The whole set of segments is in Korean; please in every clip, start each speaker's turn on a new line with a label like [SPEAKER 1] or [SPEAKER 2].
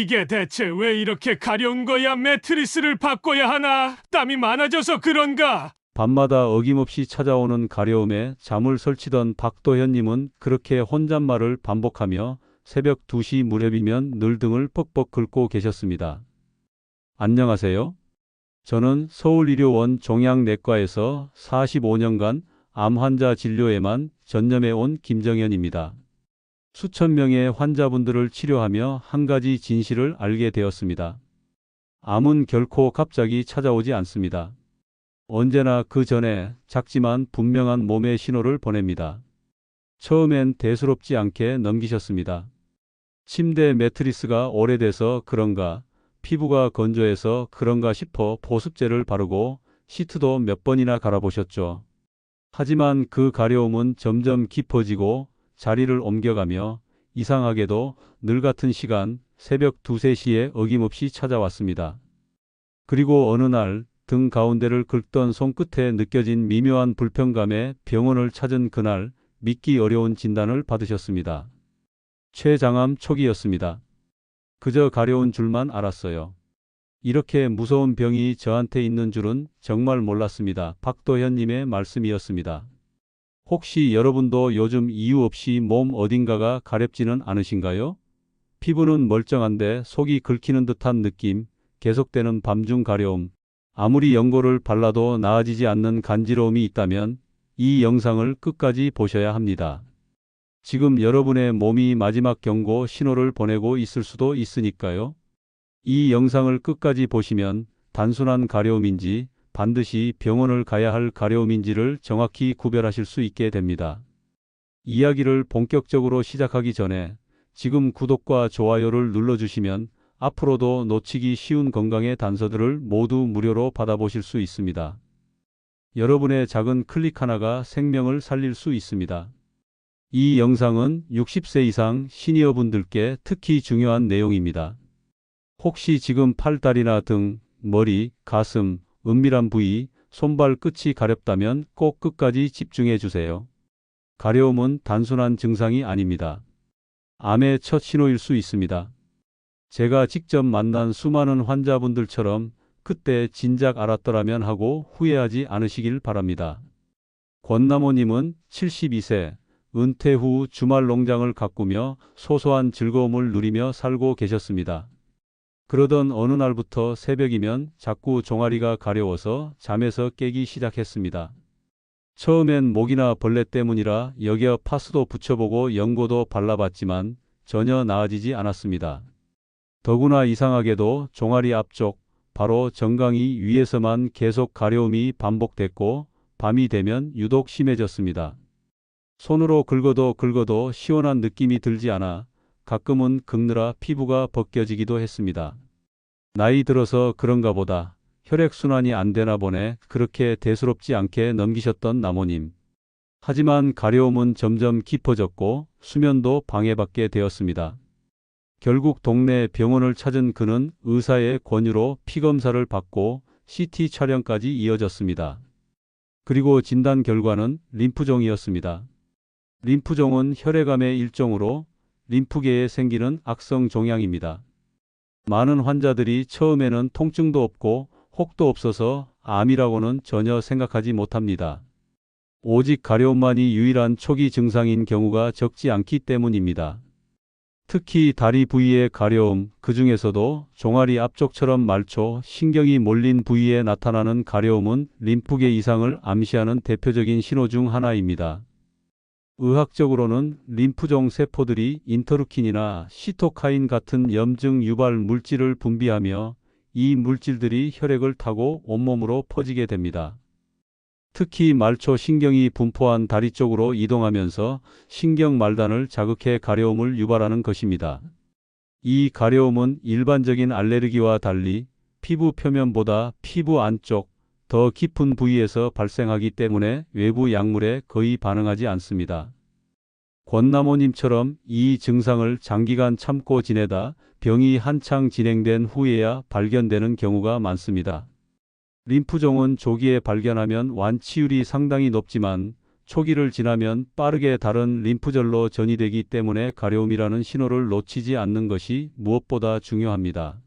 [SPEAKER 1] 이게 대체 왜 이렇게 가려운 거야? 매트리스를 바꿔야 하나? 땀이 많아져서 그런가?
[SPEAKER 2] 밤마다 어김없이 찾아오는 가려움에 잠을 설치던 박도현님은 그렇게 혼잣말을 반복하며 새벽 2시 무렵이면 늘 등을 뻑뻑 긁고 계셨습니다. 안녕하세요. 저는 서울의료원 종양내과에서 45년간 암 환자 진료에만 전념해 온 김정현입니다. 수천 명의 환자분들을 치료하며 한 가지 진실을 알게 되었습니다. 암은 결코 갑자기 찾아오지 않습니다. 언제나 그 전에 작지만 분명한 몸의 신호를 보냅니다. 처음엔 대수롭지 않게 넘기셨습니다. 침대 매트리스가 오래돼서 그런가, 피부가 건조해서 그런가 싶어 보습제를 바르고 시트도 몇 번이나 갈아보셨죠. 하지만 그 가려움은 점점 깊어지고 자리를 옮겨가며 이상하게도 늘 같은 시간 새벽 2, 3시에 어김없이 찾아왔습니다. 그리고 어느 날 등 가운데를 긁던 손끝에 느껴진 미묘한 불편감에 병원을 찾은 그날 믿기 어려운 진단을 받으셨습니다. 췌장암 초기였습니다. 그저 가려운 줄만 알았어요. 이렇게 무서운 병이 저한테 있는 줄은 정말 몰랐습니다. 박도현님의 말씀이었습니다. 혹시 여러분도 요즘 이유 없이 몸 어딘가가 가렵지는 않으신가요? 피부는 멀쩡한데 속이 긁히는 듯한 느낌, 계속되는 밤중 가려움, 아무리 연고를 발라도 나아지지 않는 간지러움이 있다면 이 영상을 끝까지 보셔야 합니다. 지금 여러분의 몸이 마지막 경고 신호를 보내고 있을 수도 있으니까요. 이 영상을 끝까지 보시면 단순한 가려움인지 반드시 병원을 가야 할 가려움인지를 정확히 구별하실 수 있게 됩니다. 이야기를 본격적으로 시작하기 전에 지금 구독과 좋아요를 눌러주시면 앞으로도 놓치기 쉬운 건강의 단서들을 모두 무료로 받아보실 수 있습니다. 여러분의 작은 클릭 하나가 생명을 살릴 수 있습니다. 이 영상은 60세 이상 시니어분들께 특히 중요한 내용입니다. 혹시 지금 팔다리나 등, 머리, 가슴, 은밀한 부위, 손발 끝이 가렵다면 꼭 끝까지 집중해 주세요. 가려움은 단순한 증상이 아닙니다. 암의 첫 신호일 수 있습니다. 제가 직접 만난 수많은 환자분들처럼 그때 진작 알았더라면 하고 후회하지 않으시길 바랍니다. 권나모님은 72세, 은퇴 후 주말 농장을 가꾸며 소소한 즐거움을 누리며 살고 계셨습니다. 그러던 어느 날부터 새벽이면 자꾸 종아리가 가려워서 잠에서 깨기 시작했습니다. 처음엔 목이나 벌레 때문이라 여기어 파스도 붙여보고 연고도 발라봤지만 전혀 나아지지 않았습니다. 더구나 이상하게도 종아리 앞쪽, 바로 정강이 위에서만 계속 가려움이 반복됐고 밤이 되면 유독 심해졌습니다. 손으로 긁어도 긁어도 시원한 느낌이 들지 않아 가끔은 긁느라 피부가 벗겨지기도 했습니다. 나이 들어서 그런가 보다 혈액순환이 안 되나 보네 그렇게 대수롭지 않게 넘기셨던 나모님. 하지만 가려움은 점점 깊어졌고 수면도 방해받게 되었습니다. 결국 동네 병원을 찾은 그는 의사의 권유로 피검사를 받고 CT 촬영까지 이어졌습니다. 그리고 진단 결과는 림프종이었습니다. 림프종은 혈액암의 일종으로 림프계에 생기는 악성 종양입니다. 많은 환자들이 처음에는 통증도 없고 혹도 없어서 암이라고는 전혀 생각하지 못합니다. 오직 가려움만이 유일한 초기 증상인 경우가 적지 않기 때문입니다. 특히 다리 부위의 가려움, 그 중에서도 종아리 앞쪽처럼 말초, 신경이 몰린 부위에 나타나는 가려움은 림프계 이상을 암시하는 대표적인 신호 중 하나입니다. 의학적으로는 림프종 세포들이 인터루킨이나 시토카인 같은 염증 유발 물질을 분비하며 이 물질들이 혈액을 타고 온몸으로 퍼지게 됩니다. 특히 말초 신경이 분포한 다리 쪽으로 이동하면서 신경 말단을 자극해 가려움을 유발하는 것입니다. 이 가려움은 일반적인 알레르기와 달리 피부 표면보다 피부 안쪽 더 깊은 부위에서 발생하기 때문에 외부 약물에 거의 반응하지 않습니다. 권나모님처럼 이 증상을 장기간 참고 지내다 병이 한창 진행된 후에야 발견되는 경우가 많습니다. 림프종은 조기에 발견하면 완치율이 상당히 높지만 초기를 지나면 빠르게 다른 림프절로 전이되기 때문에 가려움이라는 신호를 놓치지 않는 것이 무엇보다 중요합니다.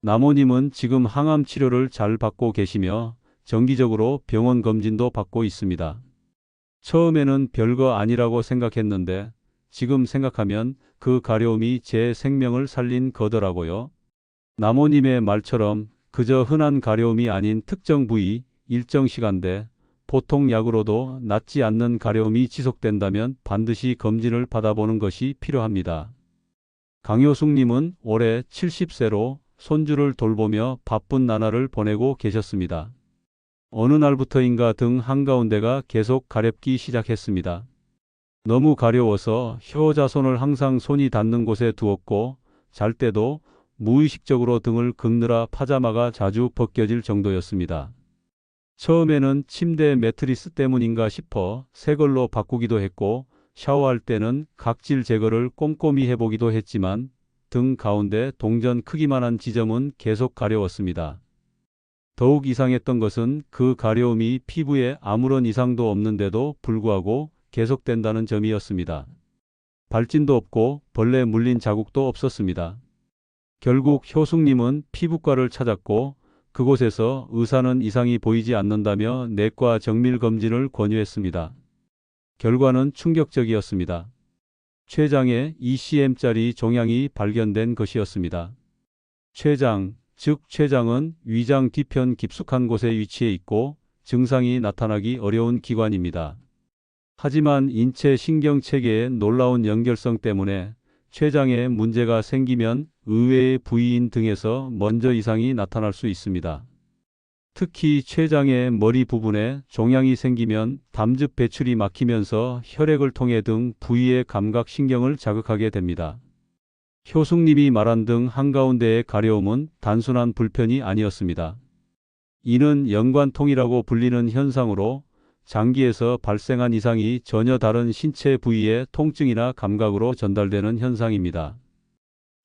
[SPEAKER 2] 나모님은 지금 항암 치료를 잘 받고 계시며 정기적으로 병원 검진도 받고 있습니다. 처음에는 별거 아니라고 생각했는데 지금 생각하면 그 가려움이 제 생명을 살린 거더라고요. 나모님의 말처럼 그저 흔한 가려움이 아닌 특정 부위, 일정 시간대, 보통 약으로도 낫지 않는 가려움이 지속된다면 반드시 검진을 받아보는 것이 필요합니다. 강효숙님은 올해 70세로 손주를 돌보며 바쁜 나날을 보내고 계셨습니다. 어느 날부터인가 등 한가운데가 계속 가렵기 시작했습니다. 너무 가려워서 효자손을 항상 손이 닿는 곳에 두었고 잘 때도 무의식적으로 등을 긁느라 파자마가 자주 벗겨질 정도였습니다. 처음에는 침대 매트리스 때문인가 싶어 새 걸로 바꾸기도 했고 샤워할 때는 각질 제거를 꼼꼼히 해보기도 했지만 등 가운데 동전 크기만한 지점은 계속 가려웠습니다. 더욱 이상했던 것은 그 가려움이 피부에 아무런 이상도 없는데도 불구하고 계속된다는 점이었습니다. 발진도 없고 벌레 물린 자국도 없었습니다. 결국 효숙님은 피부과를 찾았고 그곳에서 의사는 이상이 보이지 않는다며 내과 정밀 검진을 권유했습니다. 결과는 충격적이었습니다. 췌장에 ECM짜리 종양이 발견된 것이었습니다. 췌장, 즉 췌장은 위장 뒤편 깊숙한 곳에 위치해 있고 증상이 나타나기 어려운 기관입니다. 하지만 인체 신경 체계의 놀라운 연결성 때문에 췌장에 문제가 생기면 의외의 부위인 등에서 먼저 이상이 나타날 수 있습니다. 특히 췌장의 머리 부분에 종양이 생기면 담즙 배출이 막히면서 혈액을 통해 등 부위의 감각 신경을 자극하게 됩니다. 효숙님이 말한 등 한가운데의 가려움은 단순한 불편이 아니었습니다. 이는 연관통이라고 불리는 현상으로 장기에서 발생한 이상이 전혀 다른 신체 부위의 통증이나 감각으로 전달되는 현상입니다.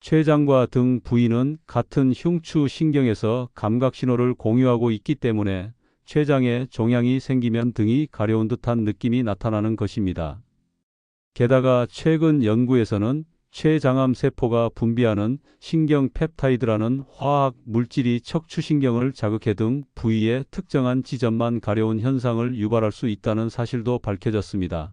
[SPEAKER 2] 췌장과 등 부위는 같은 흉추 신경에서 감각 신호를 공유하고 있기 때문에 췌장에 종양이 생기면 등이 가려운 듯한 느낌이 나타나는 것입니다. 게다가 최근 연구에서는 췌장암 세포가 분비하는 신경 펩타이드라는 화학 물질이 척추신경을 자극해 등 부위의 특정한 지점만 가려운 현상을 유발할 수 있다는 사실도 밝혀졌습니다.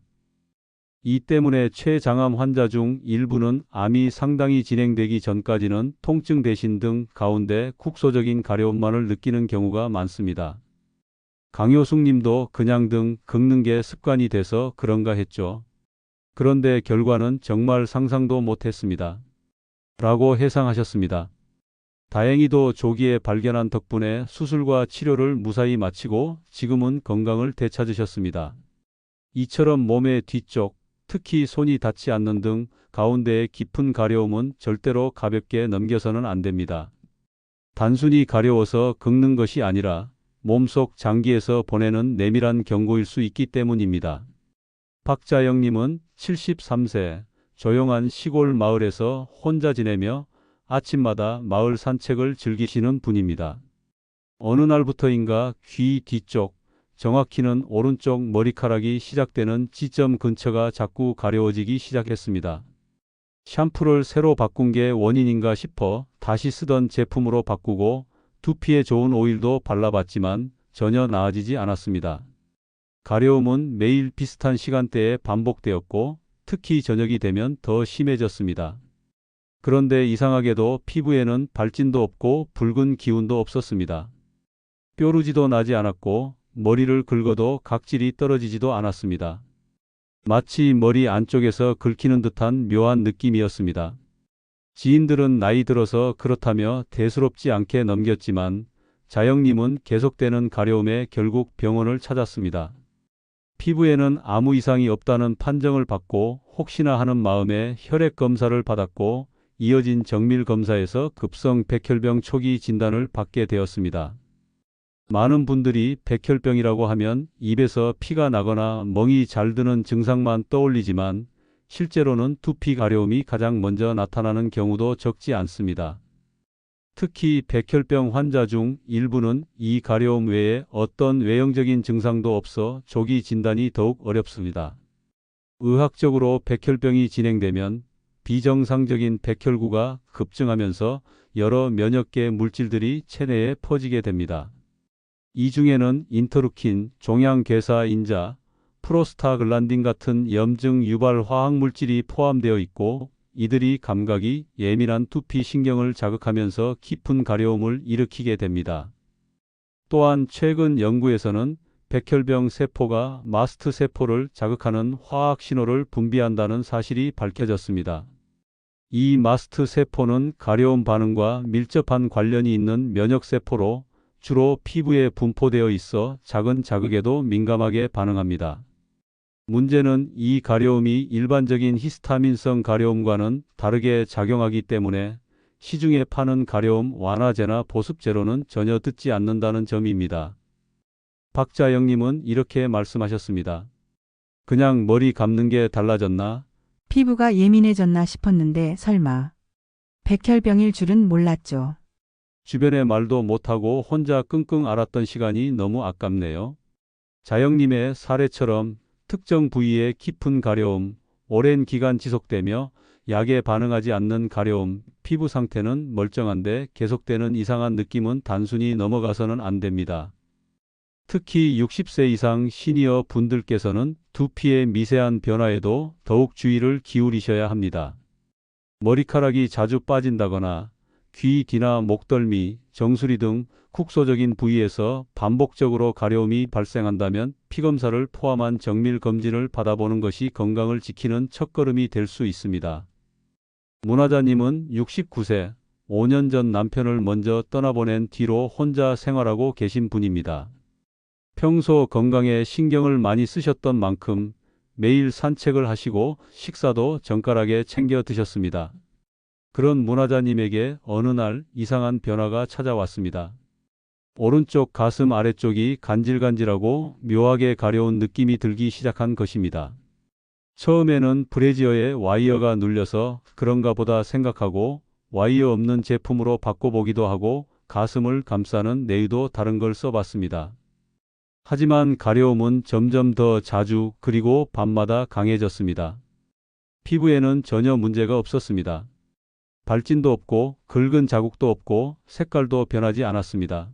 [SPEAKER 2] 이 때문에 췌장암 환자 중 일부는 암이 상당히 진행되기 전까지는 통증 대신 등 가운데 국소적인 가려움만을 느끼는 경우가 많습니다. 강효숙 님도 그냥 등 긁는 게 습관이 돼서 그런가 했죠. 그런데 결과는 정말 상상도 못했습니다. 라고 해상하셨습니다. 다행히도 조기에 발견한 덕분에 수술과 치료를 무사히 마치고 지금은 건강을 되찾으셨습니다. 이처럼 몸의 뒤쪽, 특히 손이 닿지 않는 등 가운데의 깊은 가려움은 절대로 가볍게 넘겨서는 안 됩니다. 단순히 가려워서 긁는 것이 아니라 몸속 장기에서 보내는 내밀한 경고일 수 있기 때문입니다. 박자영님은 73세 조용한 시골 마을에서 혼자 지내며 아침마다 마을 산책을 즐기시는 분입니다. 어느 날부터인가 귀 뒤쪽, 정확히는 오른쪽 머리카락이 시작되는 지점 근처가 자꾸 가려워지기 시작했습니다. 샴푸를 새로 바꾼 게 원인인가 싶어 다시 쓰던 제품으로 바꾸고 두피에 좋은 오일도 발라봤지만 전혀 나아지지 않았습니다. 가려움은 매일 비슷한 시간대에 반복되었고 특히 저녁이 되면 더 심해졌습니다. 그런데 이상하게도 피부에는 발진도 없고 붉은 기운도 없었습니다. 뾰루지도 나지 않았고 머리를 긁어도 각질이 떨어지지도 않았습니다. 마치 머리 안쪽에서 긁히는 듯한 묘한 느낌이었습니다. 지인들은 나이 들어서 그렇다며 대수롭지 않게 넘겼지만 자영님은 계속되는 가려움에 결국 병원을 찾았습니다. 피부에는 아무 이상이 없다는 판정을 받고 혹시나 하는 마음에 혈액 검사를 받았고 이어진 정밀 검사에서 급성 백혈병 초기 진단을 받게 되었습니다. 많은 분들이 백혈병이라고 하면 입에서 피가 나거나 멍이 잘 드는 증상만 떠올리지만 실제로는 두피 가려움이 가장 먼저 나타나는 경우도 적지 않습니다. 특히 백혈병 환자 중 일부는 이 가려움 외에 어떤 외형적인 증상도 없어 조기 진단이 더욱 어렵습니다. 의학적으로 백혈병이 진행되면 비정상적인 백혈구가 급증하면서 여러 면역계 물질들이 체내에 퍼지게 됩니다. 이 중에는 인터루킨, 종양괴사 인자, 프로스타글란딘 같은 염증 유발 화학 물질이 포함되어 있고 이들이 감각이 예민한 두피 신경을 자극하면서 깊은 가려움을 일으키게 됩니다. 또한 최근 연구에서는 백혈병 세포가 마스트 세포를 자극하는 화학 신호를 분비한다는 사실이 밝혀졌습니다. 이 마스트 세포는 가려움 반응과 밀접한 관련이 있는 면역 세포로 주로 피부에 분포되어 있어 작은 자극에도 민감하게 반응합니다. 문제는 이 가려움이 일반적인 히스타민성 가려움과는 다르게 작용하기 때문에 시중에 파는 가려움 완화제나 보습제로는 전혀 듣지 않는다는 점입니다. 박자영님은 이렇게 말씀하셨습니다. 그냥 머리 감는 게 달라졌나?
[SPEAKER 3] 피부가 예민해졌나 싶었는데 설마. 백혈병일 줄은 몰랐죠.
[SPEAKER 2] 주변의 말도 못하고 혼자 끙끙 앓았던 시간이 너무 아깝네요. 자영님의 사례처럼 특정 부위의 깊은 가려움, 오랜 기간 지속되며 약에 반응하지 않는 가려움, 피부 상태는 멀쩡한데 계속되는 이상한 느낌은 단순히 넘어가서는 안 됩니다. 특히 60세 이상 시니어 분들께서는 두피의 미세한 변화에도 더욱 주의를 기울이셔야 합니다. 머리카락이 자주 빠진다거나 귀 뒤나 목덜미, 정수리 등 국소적인 부위에서 반복적으로 가려움이 발생한다면 피검사를 포함한 정밀 검진을 받아보는 것이 건강을 지키는 첫걸음이 될 수 있습니다. 문화자님은 69세, 5년 전 남편을 먼저 떠나보낸 뒤로 혼자 생활하고 계신 분입니다. 평소 건강에 신경을 많이 쓰셨던 만큼 매일 산책을 하시고 식사도 정갈하게 챙겨 드셨습니다. 그런 문화자님에게 어느 날 이상한 변화가 찾아왔습니다. 오른쪽 가슴 아래쪽이 간질간질하고 묘하게 가려운 느낌이 들기 시작한 것입니다. 처음에는 브래지어에 와이어가 눌려서 그런가 보다 생각하고 와이어 없는 제품으로 바꿔보기도 하고 가슴을 감싸는 네이도 다른 걸 써봤습니다. 하지만 가려움은 점점 더 자주 그리고 밤마다 강해졌습니다. 피부에는 전혀 문제가 없었습니다. 발진도 없고 긁은 자국도 없고 색깔도 변하지 않았습니다.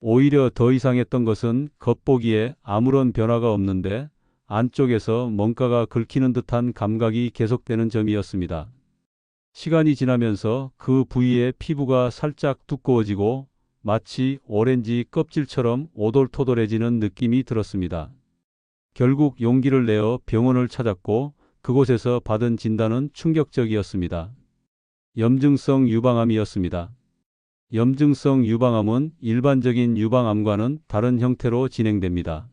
[SPEAKER 2] 오히려 더 이상했던 것은 겉보기에 아무런 변화가 없는데 안쪽에서 뭔가가 긁히는 듯한 감각이 계속되는 점이었습니다. 시간이 지나면서 그 부위의 피부가 살짝 두꺼워지고 마치 오렌지 껍질처럼 오돌토돌해지는 느낌이 들었습니다. 결국 용기를 내어 병원을 찾았고 그곳에서 받은 진단은 충격적이었습니다. 염증성 유방암이었습니다. 염증성 유방암은 일반적인 유방암과는 다른 형태로 진행됩니다.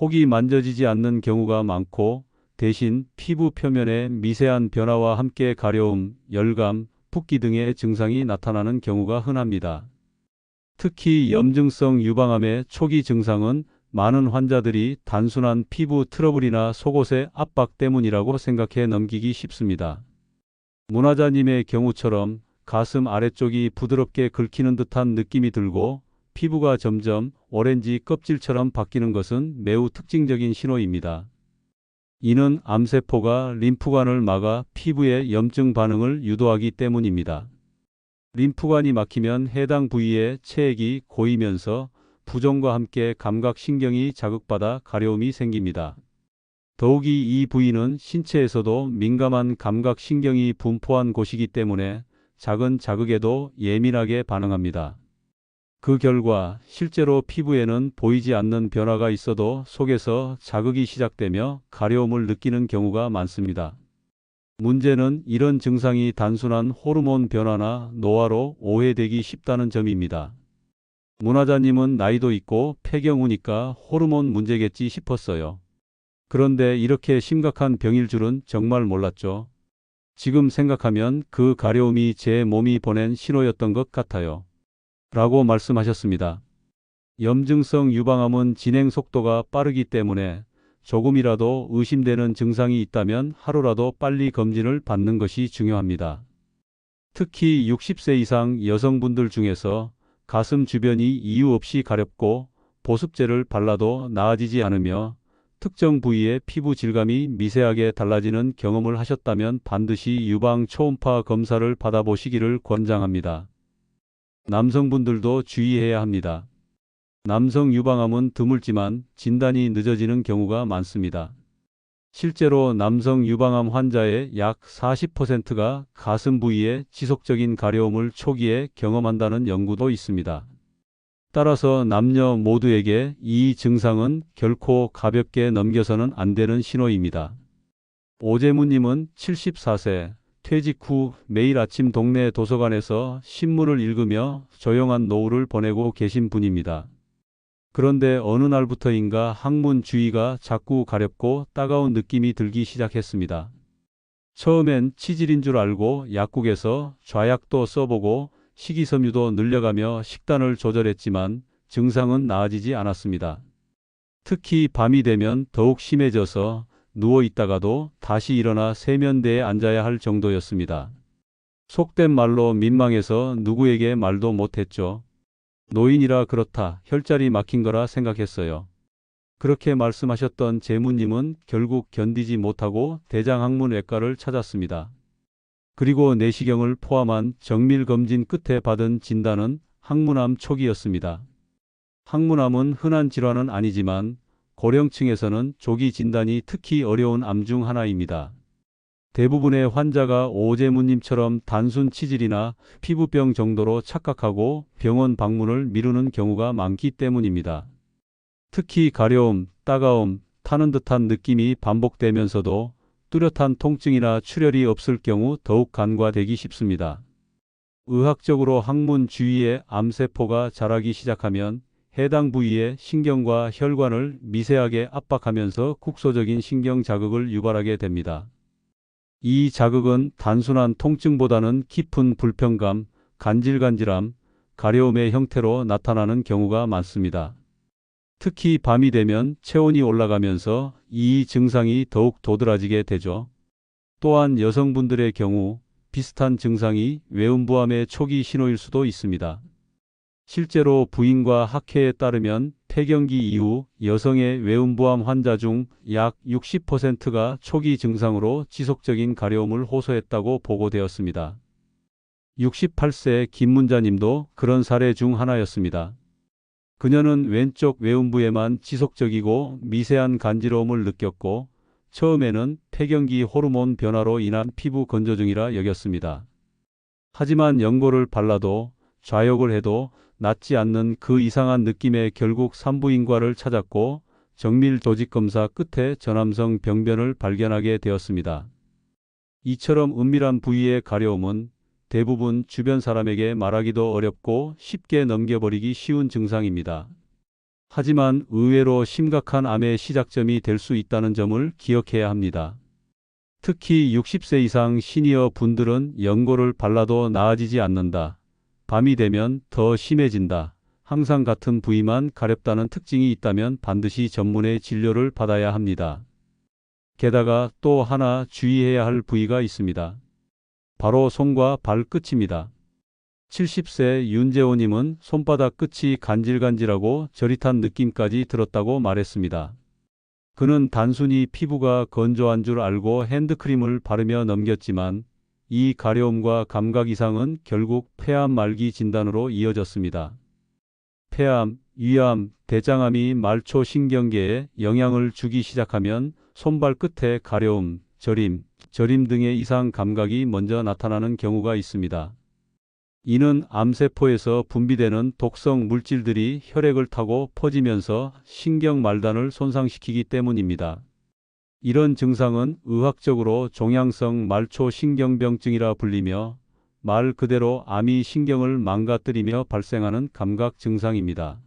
[SPEAKER 2] 혹이 만져지지 않는 경우가 많고 대신 피부 표면에 미세한 변화와 함께 가려움, 열감, 붓기 등의 증상이 나타나는 경우가 흔합니다. 특히 염증성 유방암의 초기 증상은 많은 환자들이 단순한 피부 트러블이나 속옷의 압박 때문이라고 생각해 넘기기 쉽습니다. 문화자님의 경우처럼 가슴 아래쪽이 부드럽게 긁히는 듯한 느낌이 들고 피부가 점점 오렌지 껍질처럼 바뀌는 것은 매우 특징적인 신호입니다. 이는 암세포가 림프관을 막아 피부의 염증 반응을 유도하기 때문입니다. 림프관이 막히면 해당 부위에 체액이 고이면서 부종과 함께 감각신경이 자극받아 가려움이 생깁니다. 더욱이 이 부위는 신체에서도 민감한 감각신경이 분포한 곳이기 때문에 작은 자극에도 예민하게 반응합니다. 그 결과 실제로 피부에는 보이지 않는 변화가 있어도 속에서 자극이 시작되며 가려움을 느끼는 경우가 많습니다. 문제는 이런 증상이 단순한 호르몬 변화나 노화로 오해되기 쉽다는 점입니다. 문화자님은 나이도 있고 폐경후니까 호르몬 문제겠지 싶었어요. 그런데 이렇게 심각한 병일 줄은 정말 몰랐죠. 지금 생각하면 그 가려움이 제 몸이 보낸 신호였던 것 같아요. 라고 말씀하셨습니다. 염증성 유방암은 진행 속도가 빠르기 때문에 조금이라도 의심되는 증상이 있다면 하루라도 빨리 검진을 받는 것이 중요합니다. 특히 60세 이상 여성분들 중에서 가슴 주변이 이유 없이 가렵고 보습제를 발라도 나아지지 않으며 특정 부위의 피부 질감이 미세하게 달라지는 경험을 하셨다면 반드시 유방 초음파 검사를 받아보시기를 권장합니다. 남성분들도 주의해야 합니다. 남성 유방암은 드물지만 진단이 늦어지는 경우가 많습니다. 실제로 남성 유방암 환자의 약 40%가 가슴 부위에 지속적인 가려움을 초기에 경험한다는 연구도 있습니다. 따라서 남녀 모두에게 이 증상은 결코 가볍게 넘겨서는 안 되는 신호입니다. 오재무님은 74세, 퇴직 후 매일 아침 동네 도서관에서 신문을 읽으며 조용한 노후를 보내고 계신 분입니다. 그런데 어느 날부터인가 항문 주위가 자꾸 가렵고 따가운 느낌이 들기 시작했습니다. 처음엔 치질인 줄 알고 약국에서 좌약도 써보고 식이섬유도 늘려가며 식단을 조절했지만 증상은 나아지지 않았습니다. 특히 밤이 되면 더욱 심해져서 누워 있다가도 다시 일어나 세면대에 앉아야 할 정도였습니다. 속된 말로 민망해서 누구에게 말도 못했죠. 노인이라 그렇다. 혈자리 막힌 거라 생각했어요. 그렇게 말씀하셨던 재무님은 결국 견디지 못하고 대장학문외과를 찾았습니다. 그리고 내시경을 포함한 정밀검진 끝에 받은 진단은 항문암 초기였습니다. 항문암은 흔한 질환은 아니지만 고령층에서는 조기 진단이 특히 어려운 암 중 하나입니다. 대부분의 환자가 오재무님처럼 단순 치질이나 피부병 정도로 착각하고 병원 방문을 미루는 경우가 많기 때문입니다. 특히 가려움, 따가움, 타는 듯한 느낌이 반복되면서도 뚜렷한 통증이나 출혈이 없을 경우 더욱 간과되기 쉽습니다. 의학적으로 항문 주위에 암세포가 자라기 시작하면 해당 부위의 신경과 혈관을 미세하게 압박하면서 국소적인 신경 자극을 유발하게 됩니다. 이 자극은 단순한 통증보다는 깊은 불편감, 간질간질함, 가려움의 형태로 나타나는 경우가 많습니다. 특히 밤이 되면 체온이 올라가면서 이 증상이 더욱 도드라지게 되죠. 또한 여성분들의 경우 비슷한 증상이 외음부암의 초기 신호일 수도 있습니다. 실제로 부인과 학회에 따르면 폐경기 이후 여성의 외음부암 환자 중 약 60%가 초기 증상으로 지속적인 가려움을 호소했다고 보고되었습니다. 68세 김문자님도 그런 사례 중 하나였습니다. 그녀는 왼쪽 외음부에만 지속적이고 미세한 간지러움을 느꼈고 처음에는 폐경기 호르몬 변화로 인한 피부 건조증이라 여겼습니다. 하지만 연고를 발라도 좌욕을 해도 낫지 않는 그 이상한 느낌에 결국 산부인과를 찾았고 정밀 조직 검사 끝에 전암성 병변을 발견하게 되었습니다. 이처럼 은밀한 부위의 가려움은 대부분 주변 사람에게 말하기도 어렵고 쉽게 넘겨버리기 쉬운 증상입니다. 하지만 의외로 심각한 암의 시작점이 될 수 있다는 점을 기억해야 합니다. 특히 60세 이상 시니어 분들은 연고를 발라도 나아지지 않는다. 밤이 되면 더 심해진다. 항상 같은 부위만 가렵다는 특징이 있다면 반드시 전문의 진료를 받아야 합니다. 게다가 또 하나 주의해야 할 부위가 있습니다. 바로 손과 발끝입니다. 70세 윤재호님은 손바닥 끝이 간질간질하고 저릿한 느낌까지 들었다고 말했습니다. 그는 단순히 피부가 건조한 줄 알고 핸드크림을 바르며 넘겼지만 이 가려움과 감각 이상은 결국 폐암 말기 진단으로 이어졌습니다. 폐암, 위암, 대장암이 말초 신경계에 영향을 주기 시작하면 손발 끝에 가려움, 저림, 저림 등의 이상 감각이 먼저 나타나는 경우가 있습니다. 이는 암세포에서 분비되는 독성 물질들이 혈액을 타고 퍼지면서 신경 말단을 손상시키기 때문입니다. 이런 증상은 의학적으로 종양성 말초 신경병증이라 불리며 말 그대로 암이 신경을 망가뜨리며 발생하는 감각 증상입니다.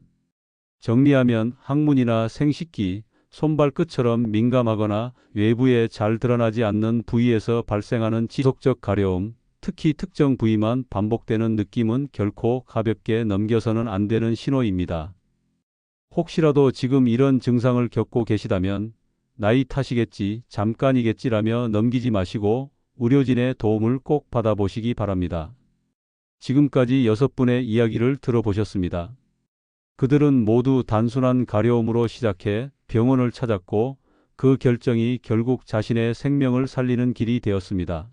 [SPEAKER 2] 정리하면 항문이나 생식기, 손발끝처럼 민감하거나 외부에 잘 드러나지 않는 부위에서 발생하는 지속적 가려움, 특히 특정 부위만 반복되는 느낌은 결코 가볍게 넘겨서는 안 되는 신호입니다. 혹시라도 지금 이런 증상을 겪고 계시다면 나이 탓이겠지, 잠깐이겠지라며 넘기지 마시고 의료진의 도움을 꼭 받아보시기 바랍니다. 지금까지 여섯 분의 이야기를 들어보셨습니다. 그들은 모두 단순한 가려움으로 시작해 병원을 찾았고 그 결정이 결국 자신의 생명을 살리는 길이 되었습니다.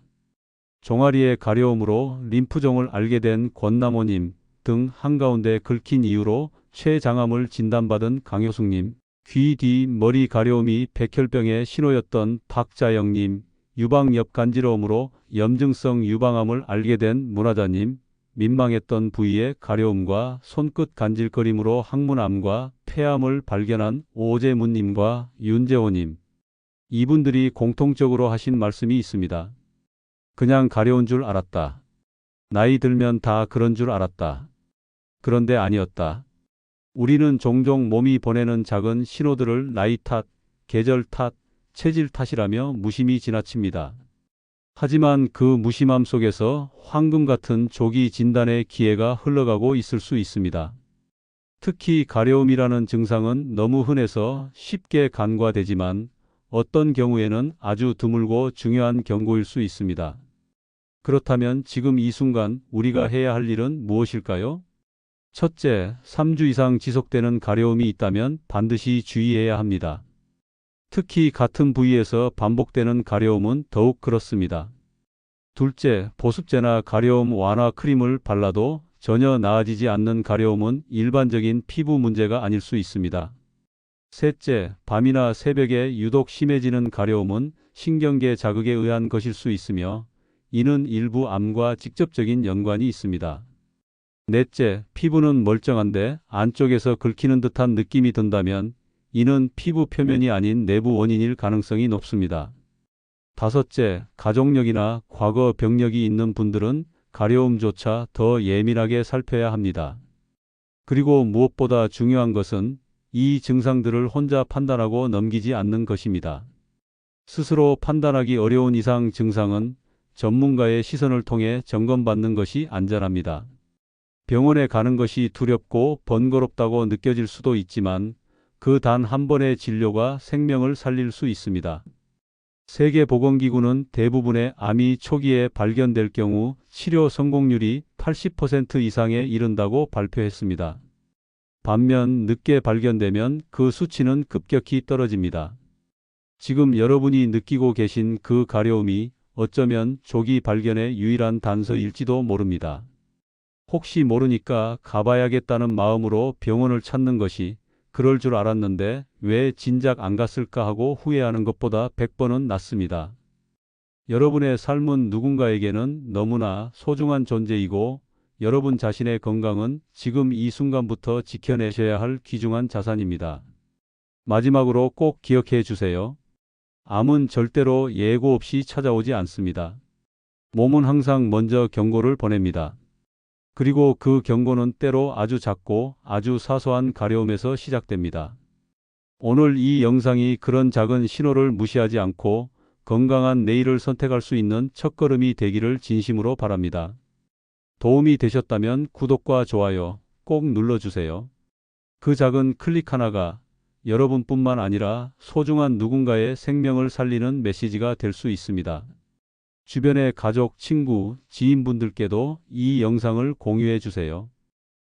[SPEAKER 2] 종아리의 가려움으로 림프종을 알게 된 권남호님 등 한가운데 긁힌 이유로 췌장암을 진단받은 강효숙님, 귀 뒤 머리 가려움이 백혈병의 신호였던 박자영님, 유방엽 간지러움으로 염증성 유방암을 알게 된 문화자님, 민망했던 부위의 가려움과 손끝 간질거림으로 항문암과 폐암을 발견한 오재문님과 윤재호님. 이분들이 공통적으로 하신 말씀이 있습니다. 그냥 가려운 줄 알았다. 나이 들면 다 그런 줄 알았다. 그런데 아니었다. 우리는 종종 몸이 보내는 작은 신호들을 나이 탓, 계절 탓, 체질 탓이라며 무심히 지나칩니다. 하지만 그 무심함 속에서 황금 같은 조기 진단의 기회가 흘러가고 있을 수 있습니다. 특히 가려움이라는 증상은 너무 흔해서 쉽게 간과되지만 어떤 경우에는 아주 드물고 중요한 경고일 수 있습니다. 그렇다면 지금 이 순간 우리가 해야 할 일은 무엇일까요? 첫째, 3주 이상 지속되는 가려움이 있다면 반드시 주의해야 합니다. 특히 같은 부위에서 반복되는 가려움은 더욱 그렇습니다. 둘째, 보습제나 가려움 완화 크림을 발라도 전혀 나아지지 않는 가려움은 일반적인 피부 문제가 아닐 수 있습니다. 셋째, 밤이나 새벽에 유독 심해지는 가려움은 신경계 자극에 의한 것일 수 있으며 이는 일부 암과 직접적인 연관이 있습니다. 넷째, 피부는 멀쩡한데 안쪽에서 긁히는 듯한 느낌이 든다면 이는 피부 표면이 아닌 내부 원인일 가능성이 높습니다. 다섯째, 가족력이나 과거 병력이 있는 분들은 가려움조차 더 예민하게 살펴야 합니다. 그리고 무엇보다 중요한 것은 이 증상들을 혼자 판단하고 넘기지 않는 것입니다. 스스로 판단하기 어려운 이상 증상은 전문가의 시선을 통해 점검받는 것이 안전합니다. 병원에 가는 것이 두렵고 번거롭다고 느껴질 수도 있지만 그 단 한 번의 진료가 생명을 살릴 수 있습니다. 세계보건기구는 대부분의 암이 초기에 발견될 경우 치료 성공률이 80% 이상에 이른다고 발표했습니다. 반면 늦게 발견되면 그 수치는 급격히 떨어집니다. 지금 여러분이 느끼고 계신 그 가려움이 어쩌면 조기 발견의 유일한 단서일지도 모릅니다. 혹시 모르니까 가봐야겠다는 마음으로 병원을 찾는 것이 그럴 줄 알았는데 왜 진작 안 갔을까 하고 후회하는 것보다 100번은 낫습니다. 여러분의 삶은 누군가에게는 너무나 소중한 존재이고 여러분 자신의 건강은 지금 이 순간부터 지켜내셔야 할 귀중한 자산입니다. 마지막으로 꼭 기억해 주세요. 암은 절대로 예고 없이 찾아오지 않습니다. 몸은 항상 먼저 경고를 보냅니다. 그리고 그 경고는 때로 아주 작고 아주 사소한 가려움에서 시작됩니다. 오늘 이 영상이 그런 작은 신호를 무시하지 않고 건강한 내일을 선택할 수 있는 첫걸음이 되기를 진심으로 바랍니다. 도움이 되셨다면 구독과 좋아요 꼭 눌러주세요. 그 작은 클릭 하나가 여러분뿐만 아니라 소중한 누군가의 생명을 살리는 메시지가 될 수 있습니다. 주변의 가족, 친구, 지인분들께도 이 영상을 공유해 주세요.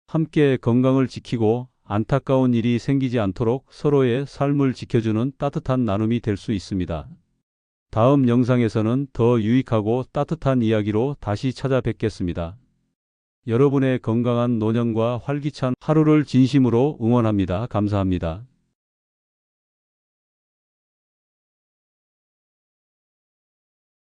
[SPEAKER 2] 함께 건강을 지키고 안타까운 일이 생기지 않도록 서로의 삶을 지켜주는 따뜻한 나눔이 될 수 있습니다. 다음 영상에서는 더 유익하고 따뜻한 이야기로 다시 찾아뵙겠습니다. 여러분의 건강한 노년과 활기찬 하루를 진심으로 응원합니다. 감사합니다.